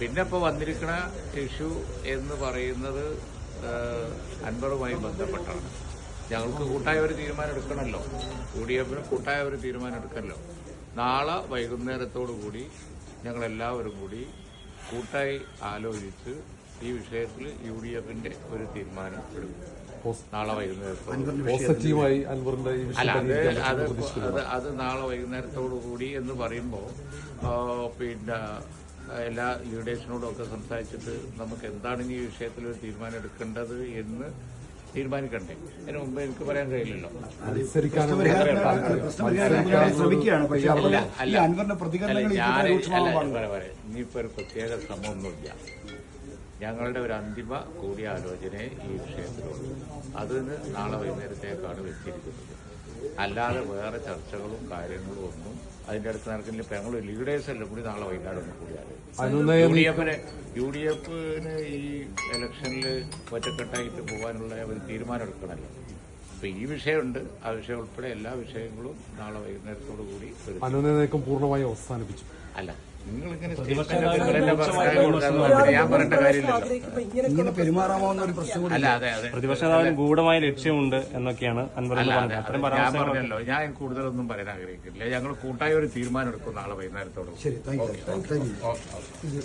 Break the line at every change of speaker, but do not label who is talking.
പിന്നെ ഇപ്പോൾ വന്നിരിക്കുന്ന ഇഷ്യൂ എന്ന് പറയുന്നത് അൻവറുമായി ബന്ധപ്പെട്ടാണ്. ഞങ്ങൾക്ക് കൂട്ടായ ഒരു തീരുമാനം എടുക്കണമല്ലോ യു ഡി എഫിന് കൂട്ടായ ഒരു തീരുമാനം എടുക്കണമല്ലോ നാളെ വൈകുന്നേരത്തോടു കൂടി ഞങ്ങളെല്ലാവരും കൂടി കൂട്ടായി ആലോചിച്ച് ഈ വിഷയത്തിൽ യു ഡി എഫിന്റെ ഒരു തീരുമാനം എടുക്കും. നാളെ വൈകുന്നേരത്തോടെ
പോസിറ്റീവായി അൻവറിന്റെ ഈ
അല്ല അത് അത് അത് നാളെ വൈകുന്നേരത്തോടു കൂടി എന്ന് പറയുമ്പോൾ പിന്നെ എല്ലാ ലീഡേഴ്സിനോടും ഒക്കെ സംസാരിച്ചിട്ട് നമുക്ക് എന്താണ് ഈ വിഷയത്തിൽ ഒരു തീരുമാനം എടുക്കേണ്ടത് എന്ന് തീരുമാനിക്കണ്ടേ അതിന് മുമ്പ് എനിക്ക് പറയാൻ കഴിയില്ലല്ലോ അല്ല, അല്ല. ഞാൻ പറയാം. ഇനിയിപ്പോ ഒരു പ്രത്യേക ശ്രമമൊന്നുമില്ല ഞങ്ങളുടെ ഒരു അന്തിമ കൂടിയാലോചനയെ ഈ വിഷയത്തിലുള്ളൂ അതിന് നാളെ വൈകുന്നേരത്തേക്കാണ് വെച്ചിരിക്കുന്നത്. അല്ലാതെ വേറെ ചർച്ചകളും കാര്യങ്ങളും ഒന്നും അതിന്റെ അടുത്ത് നടക്കുന്നില്ല ഇപ്പൊ ഞങ്ങൾ ലീഡേഴ്സ് എല്ലാം കൂടി നാളെ വൈകുന്നേരം ഒന്ന്
അനുനയം
യു ഡി എഫിന് യു ഡി എഫിന് ഈ ഇലക്ഷനിൽ ഒറ്റക്കെട്ടായിട്ട് പോകാനുള്ള ഒരു തീരുമാനം എടുക്കണമല്ലോ. അപ്പൊ ഈ വിഷയമുണ്ട്. ആ വിഷയം ഉൾപ്പെടെ എല്ലാ വിഷയങ്ങളും നാളെ വൈകുന്നേരത്തോടു കൂടി
പൂർണമായി അവസാനിപ്പിച്ചു.
അല്ല.
ഇങ്ങനെ പെരുമാറാമാവുന്ന ഒരു പ്രശ്നം കൂടി
അല്ല അതെ അതെ.
പ്രതിപക്ഷ നേതാവിന് ഗൂഢമായ ലക്ഷ്യമുണ്ട് എന്നൊക്കെയാണ്
ഞാൻ പറഞ്ഞല്ലോ ഞാൻ കൂടുതലൊന്നും പറയാൻ ആഗ്രഹിക്കില്ല ഞങ്ങൾ കൂട്ടായ ഒരു തീരുമാനം എടുക്കും നാളെ വൈകുന്നേരത്തോട്
ശരി താങ്ക് യു താങ്ക് യു